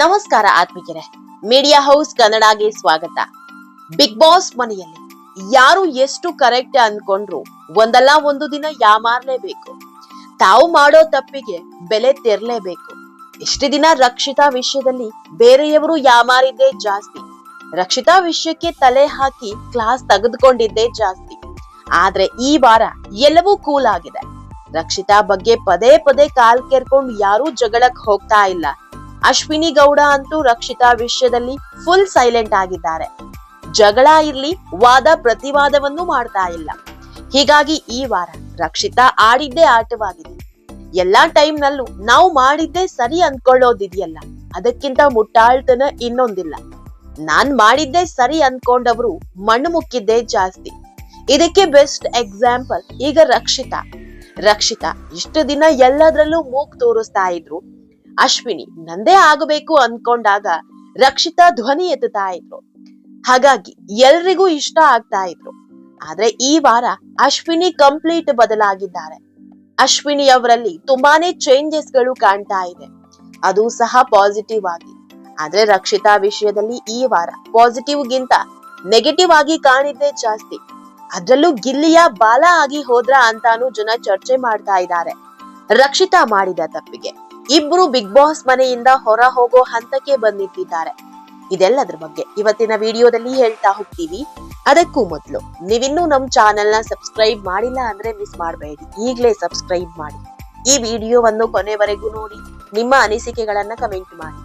ನಮಸ್ಕಾರ ಆತ್ಮಿಕರೇ media house ಕನ್ನಡಗೆ ಸ್ವಾಗತ. Big boss ಮನೆಯಲ್ಲಿ ಯಾರು ಎಷ್ಟು ಕರೆಕ್ಟ್ ಅನ್ಕೊಂಡ್ರು ಒಂದಲ್ಲ ಒಂದು ದಿನ ಯಾಮಾರ್ಲೇಬೇಕು ತಾವು ಮಾಡೋ ತಪ್ಪಿಗೆ ಬೆಲೆ ತೆರಲೇಬೇಕು. ಇಷ್ಟು ದಿನ ರಕ್ಷಿತಾ ವಿಷಯದಲ್ಲಿ ಬೇರೆಯವರು ಯಾಮಾರಿದ್ದೇ ಜಾಸ್ತಿ. ರಕ್ಷಿತಾ ವಿಷಯಕ್ಕೆ ತಲೆ ಹಾಕಿ ಕ್ಲಾಸ್ ತೆಗೆದುಕೊಂಡಿದ್ದೇ ಜಾಸ್ತಿ. ಆದ್ರೆ ಈ ವಾರ ಎಲ್ಲವೂ ಕೂಲ್ ಆಗಿದೆ. ರಕ್ಷಿತಾ ಬಗ್ಗೆ ಪದೇ ಪದೇ ಕಾಲ್ ಕೆರ್ಕೊಂಡು ಯಾರೂ ಜಗಳಕ್ ಹೋಗ್ತಾ ಇಲ್ಲ. ಅಶ್ವಿನಿ ಗೌಡ ಅಂತೂ ರಕ್ಷಿತಾ ವಿಷಯದಲ್ಲಿ ಫುಲ್ ಸೈಲೆಂಟ್ ಆಗಿದ್ದಾರೆ. ಜಗಳ ಇರ್ಲಿ, ವಾದ ಪ್ರತಿವಾದವನ್ನು ಮಾಡ್ತಾ ಇಲ್ಲ. ಹೀಗಾಗಿ ಈ ವಾರ ರಕ್ಷಿತಾ ಆಡಿದ್ದೇ ಆಟವಾಗಿದೆ. ಎಲ್ಲಾ ಟೈಮ್ ನಲ್ಲೂ ನಾವು ಮಾಡಿದ್ದೇ ಸರಿ ಅನ್ಕೊಳ್ಳೋದಿದೆಯಲ್ಲ, ಅದಕ್ಕಿಂತ ಮುಟ್ಟಾಳ್ತನ ಇನ್ನೊಂದಿಲ್ಲ. ನಾನ್ ಮಾಡಿದ್ದೇ ಸರಿ ಅನ್ಕೊಂಡವರು ಮಣ್ಣು ಮುಕ್ಕಿದ್ದೇ ಜಾಸ್ತಿ. ಇದಕ್ಕೆ ಬೆಸ್ಟ್ ಎಕ್ಸಾಂಪಲ್ ಈಗ ರಕ್ಷಿತಾ. ರಕ್ಷಿತಾ ಇಷ್ಟು ದಿನ ಎಲ್ಲದ್ರಲ್ಲೂ ಮೂಗ್ ತೋರಿಸ್ತಾ ಇದ್ರು ಅಶ್ವಿನಿ ನಂದೇ ಆಗಬೇಕು ಅನ್ಕೊಂಡಾಗ ರಕ್ಷಿತಾ ಧ್ವನಿ ಎತ್ತುತ್ತಾ ಇದ್ರು. ಹಾಗಾಗಿ ಎಲ್ರಿಗೂ ಇಷ್ಟ ಆಗ್ತಾ ಇದ್ರು. ಆದ್ರೆ ಈ ವಾರ ಅಶ್ವಿನಿ ಕಂಪ್ಲೀಟ್ ಬದಲಾಗಿದ್ದಾರೆ. ಅಶ್ವಿನಿ ಅವರಲ್ಲಿ ತುಂಬಾನೇ ಚೇಂಜಸ್ಗಳು ಕಾಣ್ತಾ ಇದೆ. ಅದು ಸಹ ಪಾಸಿಟಿವ್ ಆಗಿ. ಆದ್ರೆ ರಕ್ಷಿತಾ ವಿಷಯದಲ್ಲಿ ಈ ವಾರ ಪಾಸಿಟಿವ್ ಗಿಂತ ನೆಗೆಟಿವ್ ಆಗಿ ಕಾಣಿದ್ದೆ ಜಾಸ್ತಿ. ಅದ್ರಲ್ಲೂ ಗಿಲ್ಲಿಯ ಬಾಲ ಆಗಿ ಹೋದ್ರ ಅಂತಾನು ಜನ ಚರ್ಚೆ ಮಾಡ್ತಾ ಇದ್ದಾರೆ. ರಕ್ಷಿತಾ ಮಾಡಿದ ತಪ್ಪಿಗೆ. ಇಬ್ರು ಬಿಗ್ ಬಾಸ್ ಮನೆಯಿಂದ ಹೊರ ಹೋಗೋ ಹಂತಕ್ಕೆ ಬಂದಿಟ್ಟಿದ್ದಾರೆ. ಇದೆಲ್ಲದ್ರ ಬಗ್ಗೆ ಇವತ್ತಿನ ವಿಡಿಯೋದಲ್ಲಿ ಹೇಳ್ತಾ ಹೋಗ್ತೀವಿ. ಅದಕ್ಕೂ ಮೊದಲು ನೀವಿನ್ನೂ ನಮ್ ಚಾನೆಲ್ನ ಸಬ್ಸ್ಕ್ರೈಬ್ ಮಾಡಿಲ್ಲ ಅಂದ್ರೆ ಮಿಸ್ ಮಾಡಬೇಡಿ. ಈಗಲೇ ಸಬ್ಸ್ಕ್ರೈಬ್ ಮಾಡಿ. ಈ ವಿಡಿಯೋವನ್ನು ಕೊನೆವರೆಗೂ ನೋಡಿ, ನಿಮ್ಮ ಅನಿಸಿಕೆಗಳನ್ನ ಕಮೆಂಟ್ ಮಾಡಿ.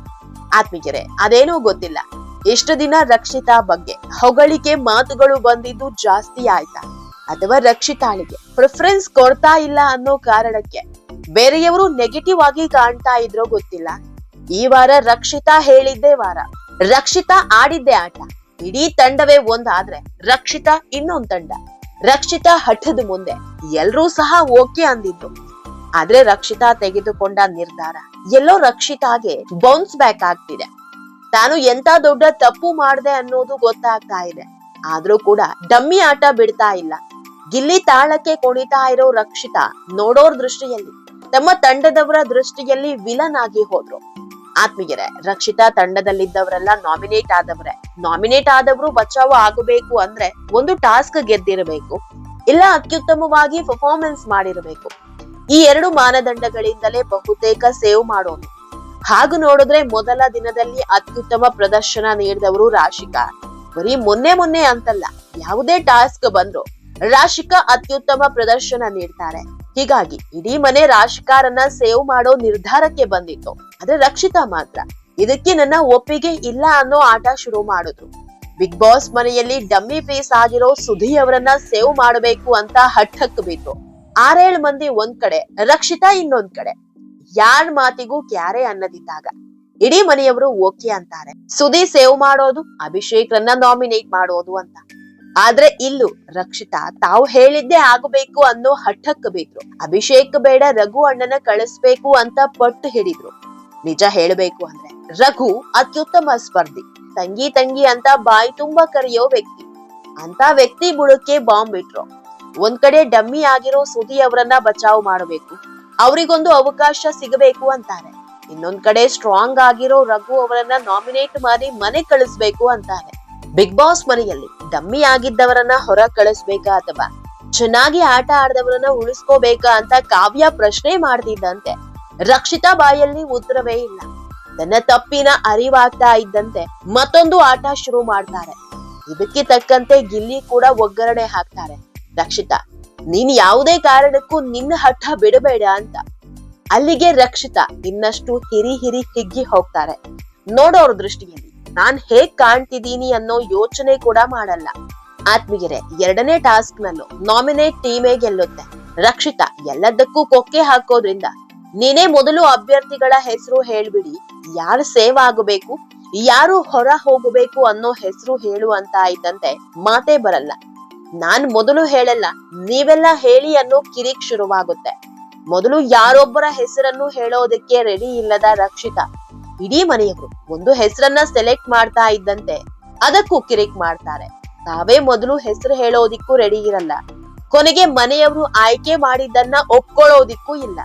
ಆತ್ಮೀಯರೇ, ಅದೇನೋ ಗೊತ್ತಿಲ್ಲ. ಎಷ್ಟು ದಿನ ರಕ್ಷಿತಾ ಬಗ್ಗೆ, ಹೊಗಳಿಕೆ ಮಾತುಗಳು ಬಂದಿದ್ದು ಜಾಸ್ತಿ ಆಯ್ತಾ? ಅಥವಾ ರಕ್ಷಿತಾಳಿಗೆ ಪ್ರಿಫರೆನ್ಸ್ ಕೊಡ್ತಾ ಇಲ್ಲ ಅನ್ನೋ ಕಾರಣಕ್ಕೆ? ಬೇರೆಯವರು ನೆಗೆಟಿವ್ ಆಗಿ ಕಾಣ್ತಾ ಇದ್ರೋ ಗೊತ್ತಿಲ್ಲ. ಈ ವಾರ ರಕ್ಷಿತಾ ಹೇಳಿದ್ದೇ ವಾರ. ರಕ್ಷಿತಾ ಆಡಿದ್ದೇ ಆಟ. ಇಡೀ ತಂಡವೇ ಒಂದಾದ್ರೆ ರಕ್ಷಿತಾ ಇನ್ನೊಂದ್ ತಂಡ. ರಕ್ಷಿತಾ ಹಠದ ಮುಂದೆ. ಎಲ್ರೂ ಸಹ ಓಕೆ ಅಂದಿದ್ದು. ಆದ್ರೆ ರಕ್ಷಿತಾ ತೆಗೆದುಕೊಂಡ ನಿರ್ಧಾರ. ಎಲ್ಲೋ ರಕ್ಷಿತಾಗೆ ಬೌನ್ಸ್ ಬ್ಯಾಕ್ ಆಗ್ತಿದೆ. ತಾನು ಎಂತ ದೊಡ್ಡ ತಪ್ಪು ಮಾಡ್ದೆ ಅನ್ನೋದು ಗೊತ್ತಾಗ್ತಾ ಇದೆ. ಆದ್ರೂ ಕೂಡ ಡಮ್ಮಿ ಆಟ ಬಿಡ್ತಾ ಇಲ್ಲ. ಗಿಲ್ಲಿ ತಾಳಕ್ಕೆ ಕುಣಿತಾ ಇರೋ ರಕ್ಷಿತಾ ನೋಡೋರ್ ದೃಷ್ಟಿಯಲ್ಲಿ ತಮ್ಮ ತಂಡದವರ ದೃಷ್ಟಿಯಲ್ಲಿ ವಿಲನ್ ಆಗಿ ಹೋದ್ರು. ಆತ್ಮೀಯರೇ, ರಕ್ಷಿತಾ ತಂಡದಲ್ಲಿದ್ದವರೆಲ್ಲ ನಾಮಿನೇಟ್ ಆದವರೇ. ನಾಮಿನೇಟ್ ಆದವರು ಬಚಾವ್ ಆಗಬೇಕು ಅಂದ್ರೆ ಒಂದು ಟಾಸ್ಕ್ ಗೆದ್ದಿರಬೇಕು. ಇಲ್ಲ ಅತ್ಯುತ್ತಮವಾಗಿ ಪರ್ಫಾರ್ಮೆನ್ಸ್ ಮಾಡಿರಬೇಕು. ಈ ಎರಡು ಮಾನದಂಡಗಳಿಂದಲೇ ಬಹುತೇಕ ಸೇವ್ ಮಾಡೋನು. ಹಾಗು ನೋಡಿದ್ರೆ ಮೊದಲ ದಿನದಲ್ಲಿ ಅತ್ಯುತ್ತಮ ಪ್ರದರ್ಶನ ನೀಡಿದವರು ರಾಶಿಕಾ. ಬರೀ ಮೊನ್ನೆ ಮೊನ್ನೆ ಅಂತಲ್ಲ, ಯಾವುದೇ ಟಾಸ್ಕ್ ಬಂದ್ರು ರಾಶಿಕಾ ಅತ್ಯುತ್ತಮ ಪ್ರದರ್ಶನ ನೀಡ್ತಾರೆ. ಹೀಗಾಗಿ ಇಡೀ ಮನೆ ರಾಶಿಕಾರನ್ನ ಸೇವ್ ಮಾಡೋ ನಿರ್ಧಾರಕ್ಕೆ ಬಂದಿತ್ತು. ಆದ್ರೆ ರಕ್ಷಿತಾ ಮಾತ್ರ. ಇದಕ್ಕೆ ನನ್ನ ಒಪ್ಪಿಗೆ ಇಲ್ಲ ಅನ್ನೋ ಆಟ ಶುರು ಮಾಡಿದ್ರು. ಬಿಗ್ ಬಾಸ್ ಮನೆಯಲ್ಲಿ ಡಮ್ಮಿ ಪೀಸ್ ಆಗಿರೋ ಸುಧಿ ಅವರನ್ನ ಸೇವ್ ಮಾಡಬೇಕು ಅಂತ ಹಠಕ್ ಬಿದ್ರು ಆರೇಳು ಮಂದಿ ಒಂದ್ ಕಡೆ, ರಕ್ಷಿತಾ ಇನ್ನೊಂದ್ ಕಡೆ. ಯಾರ್ ಮಾತಿಗೂ ಕ್ಯಾರೆ ಅನ್ನದಿದ್ದಾಗ ಇಡೀ ಮನೆಯವರು ಓಕೆ ಅಂತಾರೆ. ಸುದಿ ಸೇವ್ ಮಾಡೋದು, ಅಭಿಷೇಕ್ರನ್ನ ನಾಮಿನೇಟ್ ಮಾಡೋದು ಅಂತ. ಆದ್ರೆ ಇಲ್ಲೂ, ರಕ್ಷಿತಾ, ತಾವು ಹೇಳಿದ್ದೆ ಆಗಬೇಕು ಅನ್ನೋ ಹಠಕ್ಕೆ ಬಿದ್ರು. ಅಭಿಷೇಕ್ ಬೇಡ, ರಘು ಅಣ್ಣನ ಕಳಿಸ್ಬೇಕು ಅಂತ ಪಟ್ಟು ಹಿಡಿದ್ರು. ನಿಜ ಹೇಳಬೇಕು ಅಂದ್ರೆ, ರಘು ಅತ್ಯುತ್ತಮ ಸ್ಪರ್ಧಿ. ತಂಗಿ ತಂಗಿ ಅಂತ ಬಾಯಿ ತುಂಬಾ ಕರೆಯೋ ವ್ಯಕ್ತಿ. ಅಂತ ವ್ಯಕ್ತಿ ಬುಡಕ್ಕೆ ಬಾಂಬ್ ಬಿಟ್ರು. ಒಂದ್ ಕಡೆ ಡಮ್ಮಿ ಆಗಿರೋ ಸುದಿ ಅವರನ್ನ ಬಚಾವ್ ಮಾಡಬೇಕು. ಅವರಿಗೊಂದು ಅವಕಾಶ ಸಿಗಬೇಕು ಅಂತಾರೆ. ಇನ್ನೊಂದ್ ಕಡೆ ಸ್ಟ್ರಾಂಗ್ ಆಗಿರೋ ರಘು ಅವರನ್ನ ನಾಮಿನೇಟ್ ಮಾಡಿ ಮನೆ ಕಳಿಸ್ಬೇಕು ಅಂತಾರೆ. ಬಿಗ್ ಬಾಸ್ ಮನೆಯಲ್ಲಿ ಡಮ್ಮಿ ಆಗಿದ್ದವರನ್ನ ಹೊರ ಕಳಿಸ್ಬೇಕಾ ಅಥವಾ ಚೆನ್ನಾಗಿ ಆಟ ಆಡದವರನ್ನ ಉಳಿಸ್ಕೋಬೇಕಾ ಅಂತ ಕಾವ್ಯ ಪ್ರಶ್ನೆ ಮಾಡ್ತಿದ್ದಂತೆ. ರಕ್ಷಿತಾ ಬಾಯಲ್ಲಿ ಉತ್ತರವೇ ಇಲ್ಲ. ತನ್ನ ತಪ್ಪಿನ ಅರಿವಾಗ್ತಾ ಇದ್ದಂತೆ ಮತ್ತೊಂದು ಆಟ ಶುರು ಮಾಡ್ತಾರೆ. ಇದಕ್ಕೆ ತಕ್ಕಂತೆ ಗಿಲ್ಲಿ ಕೂಡ ಒಗ್ಗರಣೆ ಹಾಕ್ತಾರೆ. ರಕ್ಷಿತಾ, ನೀನ್ ಯಾವುದೇ ಕಾರಣಕ್ಕೂ ನಿನ್ನ ಹಠ ಬಿಡಬೇಡ ಅಂತ. ಅಲ್ಲಿಗೆ ರಕ್ಷಿತಾ ಇನ್ನಷ್ಟು ಹಿರಿ ಹಿರಿ ಹಿಗ್ಗಿ ಹೋಗ್ತಾರೆ. ನೋಡೋರ್ ದೃಷ್ಟಿಯಲ್ಲಿ ನಾನ್ ಹೇಗ್ ಕಾಣ್ತಿದ್ದೀನಿ ಅನ್ನೋ ಯೋಚನೆ ಕೂಡ ಮಾಡಲ್ಲ. ಆತ್ಮೀಯರೇ, ಎರಡನೇ ಟಾಸ್ಕ್ ನಲ್ಲೂ ನಾಮಿನೇಟ್ ಟೀಮೇ ಗೆಲ್ಲುತ್ತೆ. ರಕ್ಷಿತಾ ಎಲ್ಲದಕ್ಕೂ ಕೊಕ್ಕೆ ಹಾಕೋದ್ರಿಂದ ನೀನೇ ಮೊದಲು ಅಭ್ಯರ್ಥಿಗಳ ಹೆಸರು ಹೇಳ್ಬಿಡಿ. ಯಾರು ಸೇವ್ ಆಗಬೇಕು, ಯಾರು ಹೊರ ಹೋಗಬೇಕು ಅನ್ನೋ ಹೆಸರು ಹೇಳು ಅಂತ ಆಯ್ತಂತೆ ಮಾತೇ ಬರಲ್ಲ. ನಾನ್ ಮೊದಲು ಹೇಳಲ್ಲ, ನೀವೆಲ್ಲ ಹೇಳಿ ಅನ್ನೋ ಕಿರಿಕ್ ಶುರುವಾಗುತ್ತೆ. ಮೊದಲು ಯಾರೊಬ್ಬರ ಹೆಸರನ್ನು ಹೇಳೋದಕ್ಕೆ ರೆಡಿ ಇಲ್ಲದ ರಕ್ಷಿತಾ ಇಡೀ ಮನೆಯವರು ಒಂದು ಹೆಸರನ್ನ ಸೆಲೆಕ್ಟ್ ಮಾಡ್ತಾ ಇದ್ದಂತೆ ಅದಕ್ಕೂ ಕಿರಿಕ್ ಮಾಡ್ತಾರೆ. ತಾವೇ ಮೊದಲು ಹೆಸರು ಹೇಳೋದಿಕ್ಕೂ ರೆಡಿ ಇರಲ್ಲ. ಕೊನೆಗೆ ಮನೆಯವರು ಆಯ್ಕೆ ಮಾಡಿದ್ದನ್ನ ಒಪ್ಕೊಳ್ಳೋದಿಕ್ಕೂ ಇಲ್ಲ.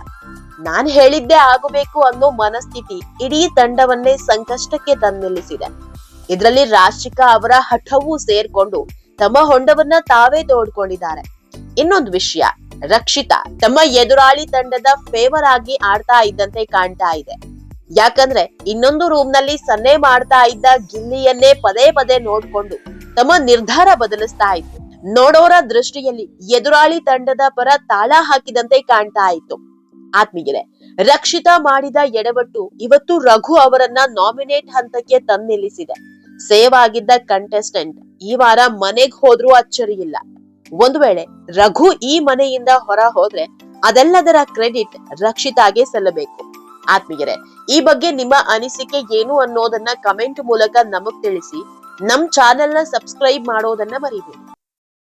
ನಾನ್ ಹೇಳಿದ್ದೆ ಆಗಬೇಕು ಅನ್ನೋ ಮನಸ್ಥಿತಿ ಇಡೀ ತಂಡವನ್ನೇ ಸಂಕಷ್ಟಕ್ಕೆ ತಂದಿಲ್ಲಿಸಿದೆ ಇದರಲ್ಲಿ ರಾಶಿಕಾ ಅವರ ಹಠವೂ ಸೇರ್ಕೊಂಡು ತಮ್ಮ ಹೊಂಡವನ್ನ ತಾವೇ ತೋಡ್ಕೊಂಡಿದ್ದಾರೆ. ಇನ್ನೊಂದು ವಿಷಯ, ರಕ್ಷಿತಾ ತಮ್ಮ ಎದುರಾಳಿ ತಂಡದ ಫೇವರ್ ಆಗಿ ಆಡ್ತಾ ಇದ್ದಂತೆ ಕಾಣ್ತಾ ಇದೆ. ಯಾಕಂದ್ರೆ ಇನ್ನೊಂದು ರೂಮ್ನಲ್ಲಿ ಸನ್ನೆ ಮಾಡ್ತಾ ಇದ್ದ ಗಿಲ್ಲಿಯನ್ನೇ ಪದೇ ಪದೇ ನೋಡ್ಕೊಂಡು ತಮ್ಮ ನಿರ್ಧಾರ ಬದಲಿಸ್ತಾ ಇತ್ತು. ನೋಡೋರ ದೃಷ್ಟಿಯಲ್ಲಿ ಎದುರಾಳಿ ತಂಡದ ಪರ ತಾಳ ಹಾಕಿದಂತೆ ಕಾಣ್ತಾ ಇತ್ತು. ಆತ್ಮೀಯರೇ, ರಕ್ಷಿತಾ ಮಾಡಿದ ಎಡವಟ್ಟು ಇವತ್ತು ರಘು ಅವರನ್ನ ನಾಮಿನೇಟ್ ಹಂತಕ್ಕೆ ತಂದಿಳಿಸಿದೆ. ಸೇವ್ ಆಗಿದ್ದ ಕಂಟೆಸ್ಟೆಂಟ್ ಈ ವಾರ ಮನೆಗ್ ಹೋದ್ರೂ ಅಚ್ಚರಿ ಇಲ್ಲ ಒಂದು ವೇಳೆ ರಘು ಈ ಮನೆಯಿಂದ ಹೊರ ಹೋದ್ರೆ ಅದೆಲ್ಲದರ ಕ್ರೆಡಿಟ್ ರಕ್ಷಿತಾಗೆ ಸಲ್ಲಬೇಕು. ಆತ್ಮೀಯರೇ, ಈ ಬಗ್ಗೆ ನಿಮ್ಮ ಅನಿಸಿಕೆ ಏನು ಅನ್ನೋದನ್ನ ಕಮೆಂಟ್ ಮೂಲಕ ನಮಗ್ ತಿಳಿಸಿ, ನಮ್ ಚಾನೆಲ್ನ ಸಬ್ಸ್ಕ್ರೈಬ್ ಮಾಡೋದನ್ನ ಮರಿಬೇಡಿ.